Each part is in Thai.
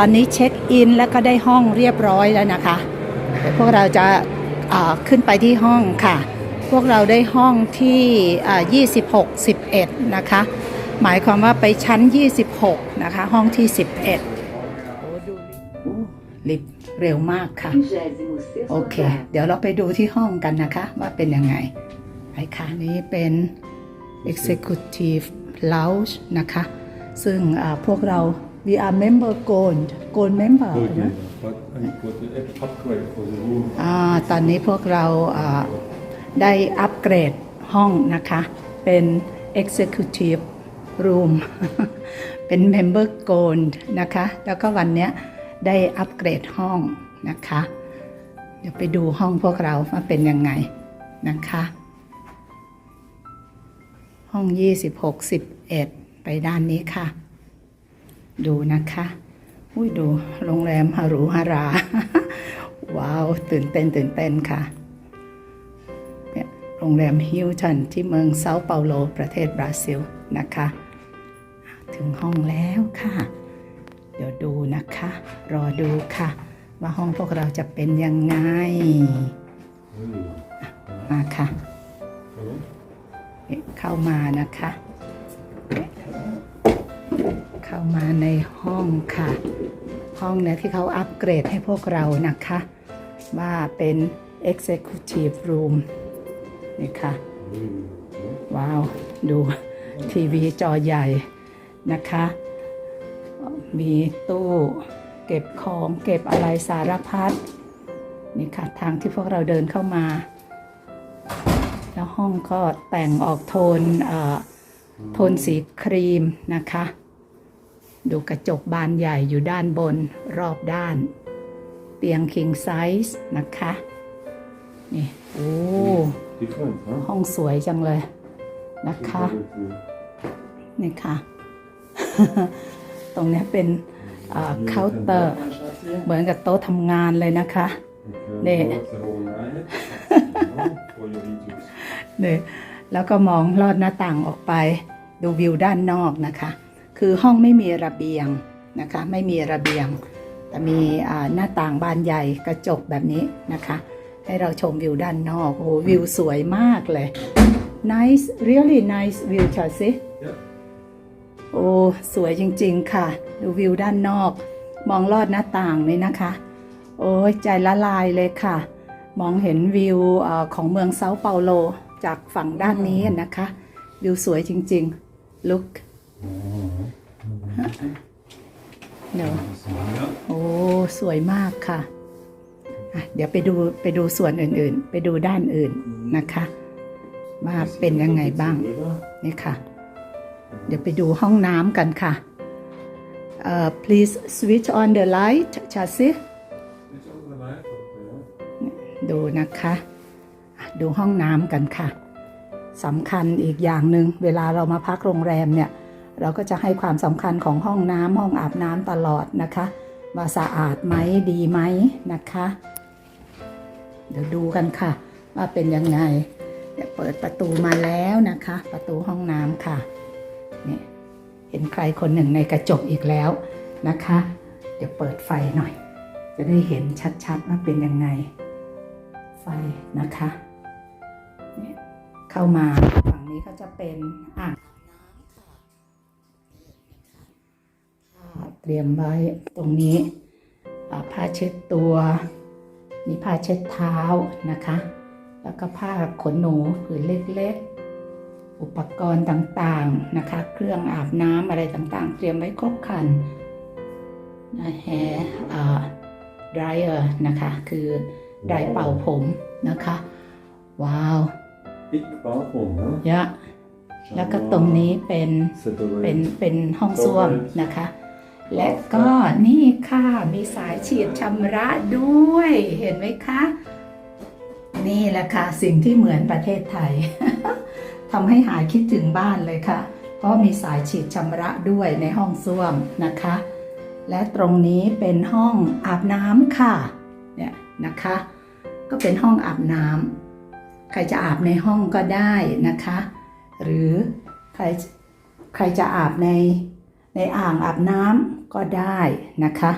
ตอนนี้เช็คอินแล้วก็ได้ห้องเรียบร้อยแล้วนะคะ พวกเราจะาขึ้นไปที่ห้องค่ะ พวกเราได้ห้องที่ 26 11 นะคะ หมายความว่าไปชั้น 26 นะคะ ห้องที่ 11ลิฟต์เร็วมากค่ะ โอเค เดี๋ยวเราไปดูที่ห้องกันนะคะ ว่าเป็นยังไงไอ้ค่ะนี้เป็น Executive Lounge นะคะ ซึ่งพวกเรา we are member gold gold member Good, นะ yeah. But I got the upgrade for the room. อ่าตอนนี้พวกเราอ่าได้อัปเกรดห้องนะคะ เป็น Executive Room เป็น Member Gold นะคะ แล้วก็วันเนี้ยได้อัปเกรดห้องนะคะ เดี๋ยวไปดูห้องพวกเราว่าเป็นยังไงนะคะ ห้อง 26 11 ไปด้านนี้ค่ะ ดูนะคะ อุ้ยดูโรงแรมฮารูฮารา ว้าว ตื่นเต้นตื่นเต้นค่ะเนี่ยโรงแรมฮิลตันที่เมืองเซาเปาโลประเทศบราซิลนะคะ ถึงห้องแล้วค่ะ เดี๋ยวดูนะคะ รอดูค่ะ ว่าห้องพวกเราจะเป็นยังไง มาค่ะ เข้ามานะคะเข้ามาในห้องค่ะ ห้องเนี่ยที่เขาอัปเกรดให้พวกเรานะคะ ว่าเป็น Executive Room นี่ค่ะ ว้าว ดูทีวีจอใหญ่นะคะ มีตู้เก็บของเก็บอะไรสารพัดนี่ค่ะ ทางที่พวกเราเดินเข้ามา แล้วห้องก็แต่งออกโทนเอ่อโทนสีครีมนะคะ ดูกระจกบานใหญ่อยู่ด้านบนรอบด้าน เตียง king size นะคะ นี่ โอ้ Different, huh? ห้องสวยจังเลยนะคะ นี่ค่ะ ตรงเนี้ยเป็นเคาน์เตอร์ เหมือนกับโต๊ะทำงานเลยนะคะ Okay, Nee. that's the whole night. you know, for your videos. เนี่ยแล้วก็มองลอดหน้าต่างออกไป ดูวิวด้านนอกนะคะ คือห้องไม่มีระเบียงนะคะไม่มีระเบียง แต่มีอ่าหน้าต่างบานใหญ่กระจกแบบนี้นะคะ ให้เราชมวิวด้านนอกโอ้โหวิวสวยมากเลย nice really nice view ชาสิ Yeah. โอ้สวยจริงๆค่ะ ดูวิวด้านนอก มองลอดหน้าต่างนี่นะคะ โอ้ยใจละลายเลยค่ะ มองเห็นวิวเออของเมืองเซาเปาโลจากฝั่งด้านนี้นะคะ วิวสวยจริงๆ look เดี๋ยว Yeah. โอ้สวยมากค่ะอะเดี๋ยวไปดูไปดูส่วนอื่นๆ ไปดูด้านอื่นนะคะ ว่าเป็นยังไงบ้างนี่ค่ะ เดี๋ยวไปดูห้องน้ำกันค่ะเอ่อ please switch on the light ชาซิ It's on the light up there. ดูนะคะอะดูห้องน้ำกันค่ะสำคัญอีกอย่างหนึ่งเวลาเรามาพักโรงแรมเนี่ย เราก็จะให้ความสำคัญของห้องน้ำห้องอาบน้ำตลอดนะคะ ว่าสะอาดไหมดีไหมนะคะ เดี๋ยวดูกันค่ะ ว่าเป็นยังไงเดี๋ยวเปิดประตูมาแล้วนะคะ ประตูห้องน้ำค่ะเนี่ยเห็นใครคนหนึ่งในกระจกอีกแล้วนะคะ เดี๋ยวเปิดไฟหน่อย จะได้เห็นชัดๆว่าเป็นยังไง ไฟนะคะเนี่ยเข้ามาฝั่งนี้ก็จะเป็นอ่าง เตรียมไว้ตรงนี้อ่าผ้าเช็ดตัวมีผ้าเช็ดเท้านะคะ แล้วก็ผ้าขนหนูผืนเล็กๆ อุปกรณ์ต่างๆนะคะ เครื่องอาบน้ำอะไรต่างๆ เตรียมไว้ครบครันแฮร์อ่า dryer นะคะ คือไดร์เป่าผมนะคะ ว้าว Big bathroom, huh? เยอะแล้วก็ตรงนี้เป็น Separate. เป็นเป็นห้องส้วมนะคะ และก็นี่ค่ะมีสายฉีดชำระด้วย เห็นไหมคะ นี่แหละค่ะสิ่งที่เหมือนประเทศไทยทำให้หายคิดถึงบ้านเลยค่ะ เพราะมีสายฉีดชำระด้วยในห้องส้วมนะคะ และตรงนี้เป็นห้องอาบน้ำค่ะเนี่ยนะคะ ก็เป็นห้องอาบน้ำใครจะอาบในห้องก็ได้นะคะ หรือใครใครจะอาบในใน ในอ่างอาบน้ำก็ได้นะคะ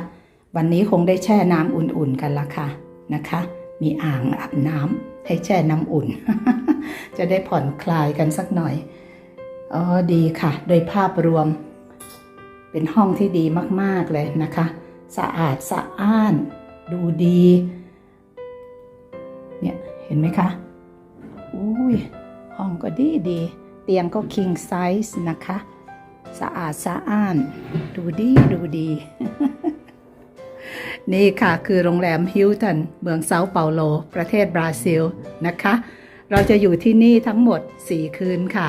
วันนี้คงได้แช่น้ำอุ่นๆกันละค่ะนะคะ มีอ่างอาบน้ำให้แช่น้ำอุ่น จะได้ผ่อนคลายกันสักหน่อยอ๋อดีค่ะ โดยภาพรวม เป็นห้องที่ดีมากๆเลยนะคะ สะอาดสะอ้าน ดูดี เนี่ยเห็นไหมคะอุ้ยห้องก็ดีดี เตียงก็ king size นะคะ สะอาดสะอ้าน ดูดีดูดี นี่ค่ะคือโรงแรมฮิลตันเมืองเซาเปาโล ประเทศบราซิลนะคะ เราจะอยู่ที่นี่ทั้งหมด 4 คืนค่ะ